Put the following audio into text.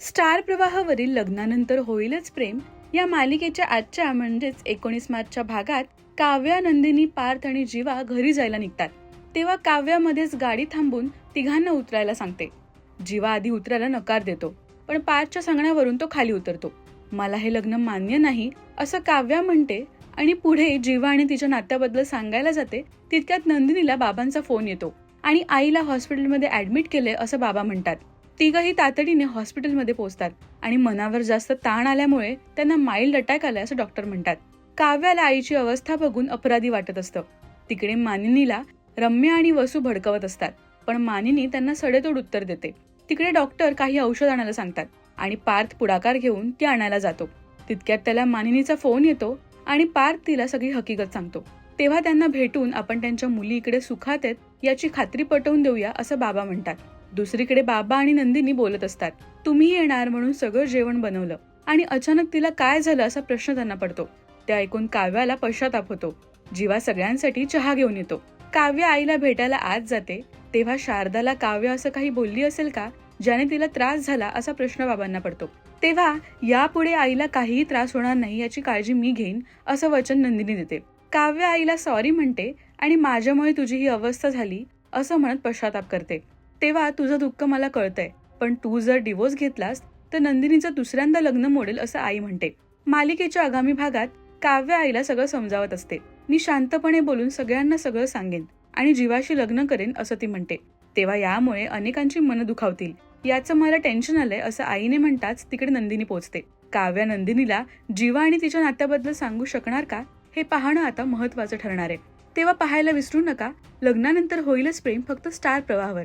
Star प्रवाहावरील लग्नानंतर होईलच प्रेम या मालिकेच्या आजच्या म्हणजेच एकोणीस मार्चच्या भागात काव्या नंदिनी पार्थ आणि जीवा घरी जायला निघतात. तेव्हा काव्यामध्येच गाडी थांबून तिघांना उतरायला सांगते. जीवा आधी उतरायला नकार देतो पण पार्थच्या सांगण्यावरून तो खाली उतरतो. मला हे लग्न मान्य नाही असं काव्या म्हणते आणि पुढे जीवा आणि तिच्या नात्याबद्दल सांगायला जाते तितक्यात नंदिनीला बाबांचा फोन येतो आणि आईला हॉस्पिटलमध्ये ऍडमिट केले असं बाबा म्हणतात. तिघंही तातडीने हॉस्पिटलमध्ये पोहोचतात आणि मनावर जास्त ताण आल्यामुळे त्यांना माइल्ड अटॅक आलाय असं डॉक्टर म्हणतात. काव्याला आईची अवस्था बघून अपराधी वाटत असतं. तिकडे मानिनीला रम्या आणि वसू भडकवत असतात पण मानिनी त्यांना सडेतोड उत्तर देते. तिकडे डॉक्टर काही औषध आणायला सांगतात आणि पार्थ पुढाकार घेऊन ती आणायला जातो. तितक्यात त्याला मानिनीचा फोन येतो आणि पार्थ तिला सगळी हकीकत सांगतो. तेव्हा त्यांना भेटून आपण त्यांच्या मुली इकडे सुखात आहेत याची खात्री पटवून देऊया असं बाबा म्हणतात. दुसरीकडे बाबा आणि नंदिनी बोलत असतात. तुम्ही येणार म्हणून सगळं जेवण बनवलं. आणि अचानक तिला काय झालं असा प्रश्न त्यांना पडतो. ते ऐकून काव्याला पश्चाताप होतो. जीवा सगळ्यांसाठी चहा घेऊन येतो. काव्य आईला भेटायला आज जाते. तेव्हा शारदाला काव्य असं काही बोलली असेल का? ज्याने तिला त्रास झाला असा प्रश्न बाबांना पडतो. तेव्हा यापुढे आईला काहीही त्रास होणार नाही याची काळजी मी घेईन असं वचन नंदिनी देते. काव्य आईला सॉरी म्हणते आणि माझ्यामुळे तुझी ही अवस्था झाली असं म्हणत पश्चाताप करते. तेव्हा तुझं दुःख मला कळतंय. पण तू जर डिवोर्स घेतलास तर नंदिनीचं दुसऱ्यांदा लग्न मोडेल असं आई म्हणते. मालिकेच्या आगामी भागात काव्य आईला सगळं समजावत असते. मी शांतपणे बोलून सगळ्यांना सगळं सांगेन आणि जीवाशी लग्न करेन असं ती म्हणते. तेव्हा यामुळे अनेकांची मन दुखावतील. याचं मला टेन्शन आलंय असं आईने म्हणताच तिकडे नंदिनी पोहोचते. काव्या नंदिनीला जीवा आणि तिच्या नात्याबद्दल सांगू शकणार का? हे पाहणं आता महत्वाचं ठरणार आहे. तेव्हा पाहायला विसरू नका. लग्नानंतर होईलच प्रेम फक्त स्टार प्रवाहावर.